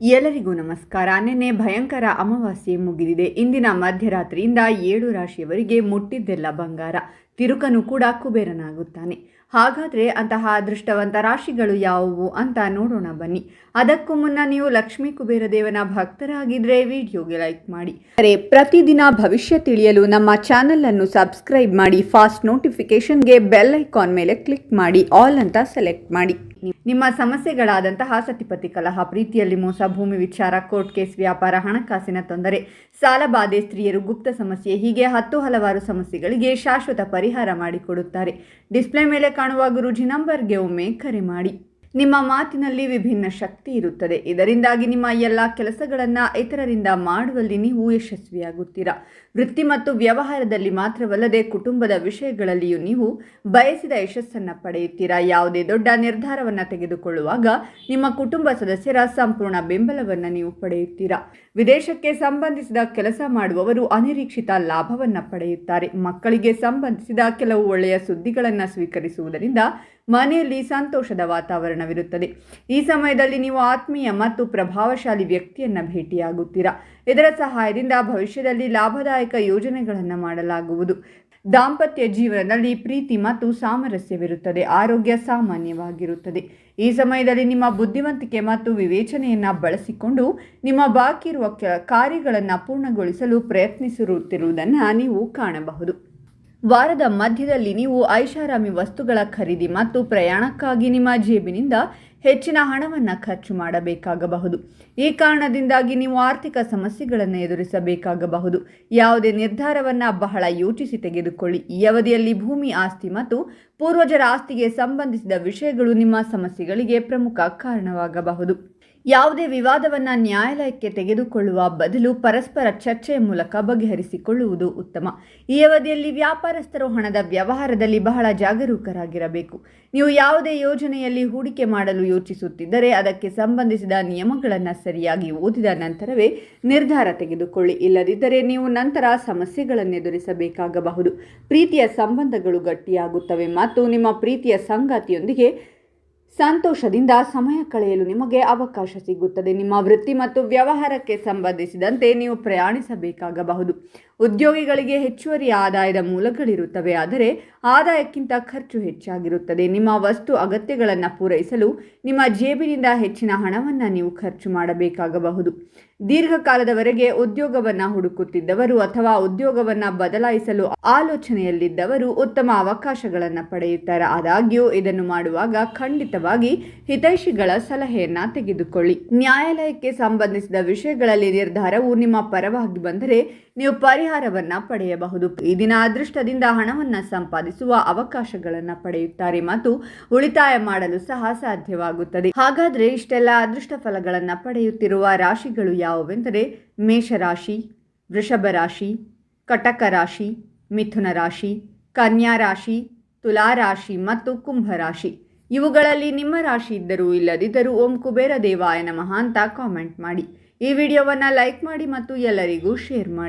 ಎಲ್ಲರಿಗೂ ನಮಸ್ಕಾರ. ನಿನ್ನೆ ಭಯಂಕರ ಅಮಾವಾಸ್ಯೆ ಮುಗಿದಿದೆ. ಇಂದಿನ ಮಧ್ಯರಾತ್ರಿಯಿಂದ ಏಳು ರಾಶಿಯವರಿಗೆ ಮುಟ್ಟಿದ್ದೆಲ್ಲ ಬಂಗಾರ. ತಿರುಕನು ಕೂಡ ಕುಬೇರನಾಗುತ್ತಾನೆ. ಹಾಗಾದರೆ ಅಂತಹ ಅದೃಷ್ಟವಂತ ರಾಶಿಗಳು ಯಾವುವು ಅಂತ ನೋಡೋಣ ಬನ್ನಿ. ಅದಕ್ಕೂ ಮುನ್ನ ನೀವು ಲಕ್ಷ್ಮೀ ಕುಬೇರ ದೇವನ ಭಕ್ತರಾಗಿದ್ರೆ ವಿಡಿಯೋಗೆ ಲೈಕ್ ಮಾಡಿ. ಅರೆ ಪ್ರತಿದಿನ ಭವಿಷ್ಯ ತಿಳಿಯಲು ನಮ್ಮ ಚಾನೆಲ್ ಅನ್ನು ಸಬ್ಸ್ಕ್ರೈಬ್ ಮಾಡಿ, ಫಾಸ್ಟ್ ನೋಟಿಫಿಕೇಶನ್ಗೆ ಬೆಲ್ ಐಕಾನ್ ಮೇಲೆ ಕ್ಲಿಕ್ ಮಾಡಿ, ಆಲ್ ಅಂತ ಸೆಲೆಕ್ಟ್ ಮಾಡಿ. ನಿಮ್ಮ ಸಮಸ್ಯೆಗಳಾದಂತಹ ಸತಿಪತಿ ಕಲಹ, ಪ್ರೀತಿಯಲ್ಲಿ ಮೋಸ, ಭೂಮಿ ವಿಚಾರ, ಕೋರ್ಟ್ ಕೇಸ್, ವ್ಯಾಪಾರ, ಹಣಕಾಸಿನ ತೊಂದರೆ ಸಾಲಬಾಧೆ ಸ್ತ್ರೀಯರು, ಗುಪ್ತ ಸಮಸ್ಯೆ, ಹೀಗೆ ಹತ್ತು ಹಲವಾರು ಸಮಸ್ಯೆಗಳಿಗೆ ಶಾಶ್ವತ ಪರಿಹಾರ ಮಾಡಿಕೊಡುತ್ತಾರೆ. ಡಿಸ್ಪ್ಲೇ ಮೇಲೆ ಕಾಣುವ ಗುರೂಜಿ ನಂಬರ್ಗೆ ಒಮ್ಮೆ ಕರೆ ಮಾಡಿ. ನಿಮ್ಮ ಮಾತಿನಲ್ಲಿ ವಿಭಿನ್ನ ಶಕ್ತಿ ಇರುತ್ತದೆ. ಇದರಿಂದಾಗಿ ನಿಮ್ಮ ಎಲ್ಲ ಕೆಲಸಗಳನ್ನು ಇತರರಿಂದ ಮಾಡುವಲ್ಲಿ ನೀವು ಯಶಸ್ವಿಯಾಗುತ್ತೀರಾ. ವೃತ್ತಿ ಮತ್ತು ವ್ಯವಹಾರದಲ್ಲಿ ಮಾತ್ರವಲ್ಲದೆ ಕುಟುಂಬದ ವಿಷಯಗಳಲ್ಲಿಯೂ ನೀವು ಬಯಸಿದ ಯಶಸ್ಸನ್ನು ಪಡೆಯುತ್ತೀರಾ. ಯಾವುದೇ ದೊಡ್ಡ ನಿರ್ಧಾರವನ್ನು ತೆಗೆದುಕೊಳ್ಳುವಾಗ ನಿಮ್ಮ ಕುಟುಂಬ ಸದಸ್ಯರ ಸಂಪೂರ್ಣ ಬೆಂಬಲವನ್ನು ನೀವು ಪಡೆಯುತ್ತೀರಾ. ವಿದೇಶಕ್ಕೆ ಸಂಬಂಧಿಸಿದ ಕೆಲಸ ಮಾಡುವವರು ಅನಿರೀಕ್ಷಿತ ಲಾಭವನ್ನು ಪಡೆಯುತ್ತಾರೆ. ಮಕ್ಕಳಿಗೆ ಸಂಬಂಧಿಸಿದ ಕೆಲವು ಒಳ್ಳೆಯ ಸುದ್ದಿಗಳನ್ನು ಸ್ವೀಕರಿಸುವುದರಿಂದ ಮನೆಯಲ್ಲಿ ಸಂತೋಷದ ವಾತಾವರಣವಿರುತ್ತದೆ. ಈ ಸಮಯದಲ್ಲಿ ನೀವು ಆತ್ಮೀಯ ಮತ್ತು ಪ್ರಭಾವಶಾಲಿ ವ್ಯಕ್ತಿಯನ್ನು ಭೇಟಿಯಾಗುತ್ತೀರಾ? ಇದರ ಸಹಾಯದಿಂದ ಭವಿಷ್ಯದಲ್ಲಿ ಲಾಭದಾಯಕ ಯೋಜನೆಗಳನ್ನು ಮಾಡಲಾಗುವುದು. ದಾಂಪತ್ಯ ಜೀವನದಲ್ಲಿ ಪ್ರೀತಿ ಮತ್ತು ಸಾಮರಸ್ಯವಿರುತ್ತದೆ. ಆರೋಗ್ಯ ಸಾಮಾನ್ಯವಾಗಿರುತ್ತದೆ. ಈ ಸಮಯದಲ್ಲಿ ನಿಮ್ಮ ಬುದ್ಧಿವಂತಿಕೆ ಮತ್ತು ವಿವೇಚನೆಯನ್ನು ಬಳಸಿಕೊಂಡು ನಿಮ್ಮ ಬಾಕಿ ಇರುವ ಕಾರ್ಯಗಳನ್ನು ಪೂರ್ಣಗೊಳಿಸಲು ಪ್ರಯತ್ನಿಸಿರುತ್ತಿರುವುದನ್ನು ನೀವು ಕಾಣಬಹುದು. ವಾರದ ಮಧ್ಯದಲ್ಲಿ ನೀವು ಐಷಾರಾಮಿ ವಸ್ತುಗಳ ಖರೀದಿ ಮತ್ತು ಪ್ರಯಾಣಕ್ಕಾಗಿ ನಿಮ್ಮ ಜೇಬಿನಿಂದ ಹೆಚ್ಚಿನ ಹಣವನ್ನು ಖರ್ಚು ಮಾಡಬೇಕಾಗಬಹುದು. ಈ ಕಾರಣದಿಂದಾಗಿ ನೀವು ಆರ್ಥಿಕ ಸಮಸ್ಯೆಗಳನ್ನು ಎದುರಿಸಬೇಕಾಗಬಹುದು. ಯಾವುದೇ ನಿರ್ಧಾರವನ್ನು ಬಹಳ ಯೋಚಿಸಿ ತೆಗೆದುಕೊಳ್ಳಿ. ಈ ಅವಧಿಯಲ್ಲಿ ಭೂಮಿ ಆಸ್ತಿ ಮತ್ತು ಪೂರ್ವಜರ ಆಸ್ತಿಗೆ ಸಂಬಂಧಿಸಿದ ವಿಷಯಗಳು ನಿಮ್ಮ ಸಮಸ್ಯೆಗಳಿಗೆ ಪ್ರಮುಖ ಕಾರಣವಾಗಬಹುದು. ಯಾವುದೇ ವಿವಾದವನ್ನು ನ್ಯಾಯಾಲಯಕ್ಕೆ ತೆಗೆದುಕೊಳ್ಳುವ ಬದಲು ಪರಸ್ಪರ ಚರ್ಚೆಯ ಮೂಲಕ ಬಗೆಹರಿಸಿಕೊಳ್ಳುವುದು ಉತ್ತಮ. ಈ ಅವಧಿಯಲ್ಲಿ ವ್ಯಾಪಾರಸ್ಥರು ಹಣದ ವ್ಯವಹಾರದಲ್ಲಿ ಬಹಳ ಜಾಗರೂಕರಾಗಿರಬೇಕು. ನೀವು ಯಾವುದೇ ಯೋಜನೆಯಲ್ಲಿ ಹೂಡಿಕೆ ಮಾಡಲು ಯೋಚಿಸುತ್ತಿದ್ದರೆ ಅದಕ್ಕೆ ಸಂಬಂಧಿಸಿದ ನಿಯಮಗಳನ್ನು ಸರಿಯಾಗಿ ಓದಿದ ನಂತರವೇ ನಿರ್ಧಾರ ತೆಗೆದುಕೊಳ್ಳಿ. ಇಲ್ಲದಿದ್ದರೆ ನೀವು ನಂತರ ಸಮಸ್ಯೆಗಳನ್ನು ಎದುರಿಸಬೇಕಾಗಬಹುದು ಪ್ರೀತಿಯ ಸಂಬಂಧಗಳು ಗಟ್ಟಿಯಾಗುತ್ತವೆ ಮತ್ತು ನಿಮ್ಮ ಪ್ರೀತಿಯ ಸಂಗಾತಿಯೊಂದಿಗೆ ಸಂತೋಷದಿಂದ ಸಮಯ ಕಳೆಯಲು ನಿಮಗೆ ಅವಕಾಶ ಸಿಗುತ್ತದೆ. ನಿಮ್ಮ ವೃತ್ತಿ ಮತ್ತು ವ್ಯವಹಾರಕ್ಕೆ ಸಂಬಂಧಿಸಿದಂತೆ ನೀವು ಪ್ರಯಾಣಿಸಬೇಕಾಗಬಹುದು. ಉದ್ಯೋಗಿಗಳಿಗೆ ಹೆಚ್ಚುವರಿ ಆದಾಯದ ಮೂಲಗಳಿರುತ್ತವೆ, ಆದರೆ ಆದಾಯಕ್ಕಿಂತ ಖರ್ಚು ಹೆಚ್ಚಾಗಿರುತ್ತದೆ. ನಿಮ್ಮ ವಸ್ತು ಅಗತ್ಯಗಳನ್ನು ಪೂರೈಸಲು ನಿಮ್ಮ ಜೇಬಿನಿಂದ ಹೆಚ್ಚಿನ ಹಣವನ್ನು ನೀವು ಖರ್ಚು ಮಾಡಬೇಕಾಗಬಹುದು. ದೀರ್ಘಕಾಲದವರೆಗೆ ಉದ್ಯೋಗವನ್ನು ಹುಡುಕುತ್ತಿದ್ದವರು ಅಥವಾ ಉದ್ಯೋಗವನ್ನ ಬದಲಾಯಿಸಲು ಆಲೋಚನೆಯಲ್ಲಿದ್ದವರು ಉತ್ತಮ ಅವಕಾಶಗಳನ್ನು ಪಡೆಯುತ್ತಾರೆ. ಆದಾಗ್ಯೂ, ಇದನ್ನು ಮಾಡುವಾಗ ಖಂಡಿತವಾಗಿ ಹಿತೈಷಿಗಳ ಸಲಹೆಯನ್ನ ತೆಗೆದುಕೊಳ್ಳಿ. ನ್ಯಾಯಾಲಯಕ್ಕೆ ಸಂಬಂಧಿಸಿದ ವಿಷಯಗಳಲ್ಲಿ ನಿರ್ಧಾರವು ನಿಮ್ಮ ಪರವಾಗಿ ಬಂದರೆ ನೀವು ಪರಿಹಾರವನ್ನ ಪಡೆಯಬಹುದು. ಈ ದಿನ ಅದೃಷ್ಟದಿಂದ ಹಣವನ್ನು ಸಂಪಾದಿಸುವ ಅವಕಾಶಗಳನ್ನು ಪಡೆಯುತ್ತಾರೆ ಮತ್ತು ಉಳಿತಾಯ ಮಾಡಲು ಸಹ ಸಾಧ್ಯವಾಗುತ್ತದೆ. ಹಾಗಾದ್ರೆ ಇಷ್ಟೆಲ್ಲ ಅದೃಷ್ಟ ಫಲಗಳನ್ನು ಪಡೆಯುತ್ತಿರುವ ರಾಶಿಗಳು ಯಾವುವೆಂದರೆ ಮೇಷರಾಶಿ ವೃಷಭ ರಾಶಿ ಕಟಕ ರಾಶಿ ಮಿಥುನ ರಾಶಿ ಕನ್ಯಾ ರಾಶಿ ತುಲಾ ರಾಶಿ ಮತ್ತು ಕುಂಭ ರಾಶಿ ಇವುಗಳಲ್ಲಿ ನಿಮ್ಮ ರಾಶಿ ಇದ್ದರೂ ಇಲ್ಲದಿದ್ದರೂ ಓಂ ಕುಬೇರ ದೇವಾಯ ಮಹಾಂತ ಕಾಮೆಂಟ್ ಮಾಡಿ. ಈ ವಿಡಿಯೋವನ್ನು ಲೈಕ್ ಮಾಡಿ ಮತ್ತು ಎಲ್ಲರಿಗೂ ಶೇರ್ ಮಾಡಿ.